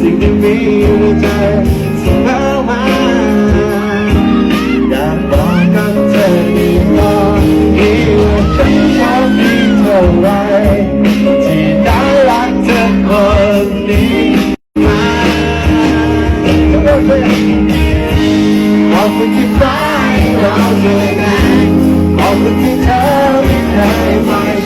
สิ่งที่มีใจเสมอมาอยากบอกกับเธอที่รอบอีกว่าฉันชอบที่เท่าไรที่ได้รักเธอคนนี้มาขอบคุณที่ฟ้าเราเจอกันขอบคุณที่เธอไม่เคยไม่